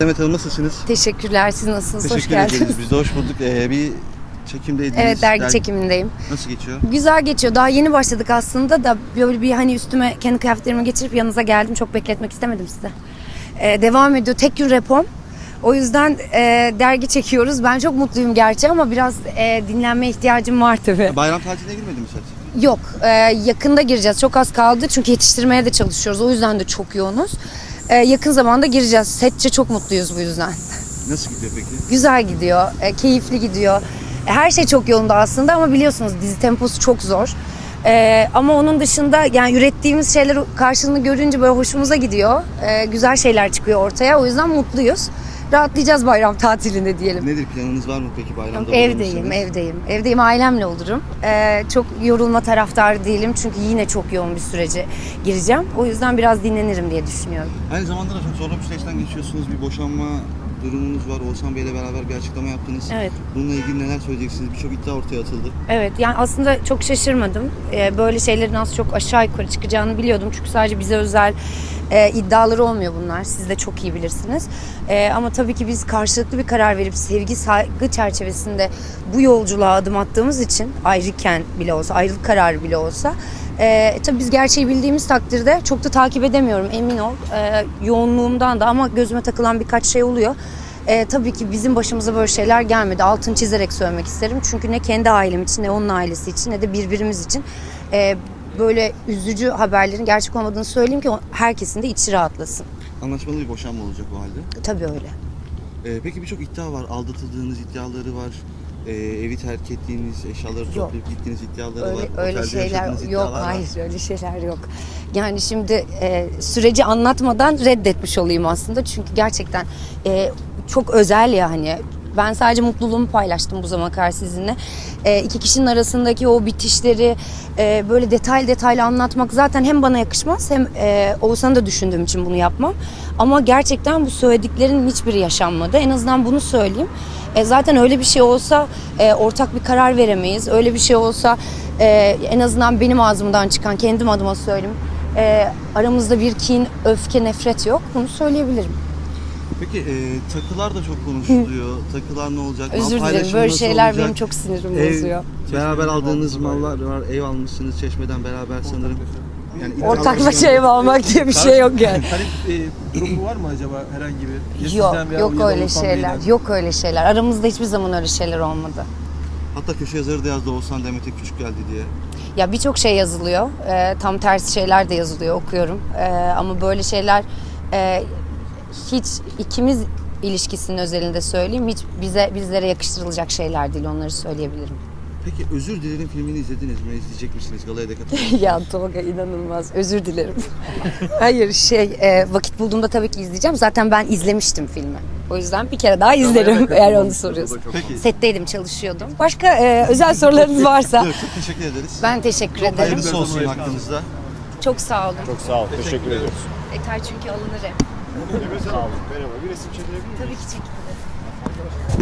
Demet Hanım nasılsınız? Teşekkürler. Siz nasılsınız? Hoş Teşekkür geldiniz. ederiz. Biz de hoş bulduk. Ee, bir çekimdeydiniz. Evet dergi çekimindeyim. Nasıl geçiyor? Güzel geçiyor. Daha yeni başladık aslında da böyle bir hani üstüme kendi kıyafetlerimi geçirip yanınıza geldim. Çok bekletmek istemedim size. Ee, devam ediyor. Tek gün repom. O yüzden e, dergi çekiyoruz. Ben çok mutluyum gerçi ama biraz e, dinlenme ihtiyacım var tabii. Bayram tatiline girmedi mi set? Yok. e, yakında gireceğiz. Çok az kaldı. Çünkü yetiştirmeye de çalışıyoruz. O yüzden de çok yoğunuz. E, yakın zamanda gireceğiz. Setçe çok mutluyuz bu yüzden. Nasıl gidiyor peki? Güzel gidiyor, e, keyifli gidiyor. E, Her şey çok yolunda aslında ama biliyorsunuz dizi temposu çok zor. E, ama onun dışında yani ürettiğimiz şeyler karşılığını görünce böyle hoşumuza gidiyor. E, güzel şeyler çıkıyor ortaya. O yüzden mutluyuz. Rahatlayacağız bayram tatilinde diyelim. Nedir planınız var mı peki bayramda? Evdeyim, evdeyim. Evdeyim, ailemle olurum. E, çok yorulma taraftarı değilim çünkü yine çok yoğun bir sürece gireceğim. O yüzden biraz dinlenirim diye düşünüyorum. Aynı zamanda da çok zorlu bir süreçten geçiyorsunuz. Bir boşanma durumunuz var. Oğuzhan Bey'le beraber bir açıklama yaptınız. Evet. Bununla ilgili neler söyleyeceksiniz? Birçok iddia ortaya atıldı. Evet yani aslında çok şaşırmadım. Ee, böyle şeylerin az çok aşağı yukarı çıkacağını biliyordum. Çünkü sadece bize özel e, iddiaları olmuyor bunlar. Siz de çok iyi bilirsiniz. E, ama tabii ki biz karşılıklı bir karar verip sevgi saygı çerçevesinde bu yolculuğa adım attığımız için ayrıken bile olsa, ayrılık kararı bile olsa e, tabii biz gerçeği bildiğimiz takdirde çok da takip edemiyorum emin ol. E, yoğunluğumdan da ama gözüme takılan birkaç şey oluyor. E, tabii ki bizim başımıza böyle şeyler gelmedi. Altını çizerek söylemek isterim. Çünkü ne kendi ailem için ne onun ailesi için ne de birbirimiz için e, böyle üzücü haberlerin gerçek olmadığını söyleyeyim ki herkesin de içi rahatlasın. Anlaşmalı bir boşanma olacak o halde. Tabii öyle. Ee, peki birçok iddia var. Aldatıldığınız iddiaları var. Ee, evi terk ettiğiniz, eşyaları toplayıp gittiğiniz iddiaları var. Öyle, öyle Otelde şeyler yok. var. Hayır öyle şeyler yok. Yani şimdi e, süreci anlatmadan reddetmiş olayım aslında. Çünkü gerçekten e, çok özel ya hani. Ben sadece mutluluğumu paylaştım bu zamana kadar sizinle. E, iki kişinin arasındaki o bitişleri e, böyle detaylı detaylı anlatmak zaten hem bana yakışmaz hem e, Oğuzhan'ı da düşündüğüm için bunu yapmam. Ama gerçekten bu söylediklerin hiçbiri yaşanmadı. En azından bunu söyleyeyim. E, zaten öyle bir şey olsa e, ortak bir karar veremeyiz. Öyle bir şey olsa e, en azından benim ağzımdan çıkan kendim adıma söyleyeyim. E, aramızda bir kin, öfke, nefret yok. Bunu söyleyebilirim. Peki e, takılar da çok konuşuluyor. Takılar ne olacak? Özür dilerim. Böyle şeyler olacak? benim çok sinirimi Ev, bozuyor. beraber aldığınız mallar var. Ev almışsınız çeşmeden beraber sanırım. Yani Ortaklaşa ev almak diye bir şey yok yani. Talep e, durumu var mı acaba herhangi bir? Ya Yok, yok öyle şeyler. Yok öyle şeyler. Aramızda hiçbir zaman öyle şeyler olmadı. Hatta köşe yazarı da yazdı Oğuzhan Demet'e küçük geldi diye. Ya birçok şey yazılıyor. Ee, tam tersi şeyler de yazılıyor okuyorum. Ee, ama böyle şeyler e, hiç ikimiz ilişkisinin özelinde söyleyeyim. Hiç bize bizlere yakıştırılacak şeyler değil. Onları söyleyebilirim. Peki Özür Dilerim filmini izlediniz mi? İzleyecek misiniz? Galaya da ya Tolga inanılmaz. Özür dilerim. Hayır şey e, vakit bulduğumda tabii ki izleyeceğim. Zaten ben izlemiştim filmi. O yüzden bir kere daha izlerim eğer onu soruyorsun. Peki. Setteydim, çalışıyordum. Başka e, özel sorularınız varsa çok teşekkür ederiz. ben teşekkür ederim. Hayırlısı olsun hakkınızda. çok sağ olun. Çok sağ ol. Teşekkür ediyoruz. Yeter çünkü alınır hep. Merhaba. Bir resim çekilebilir miyim? Tabii ki çekilir. Arkadaşlar.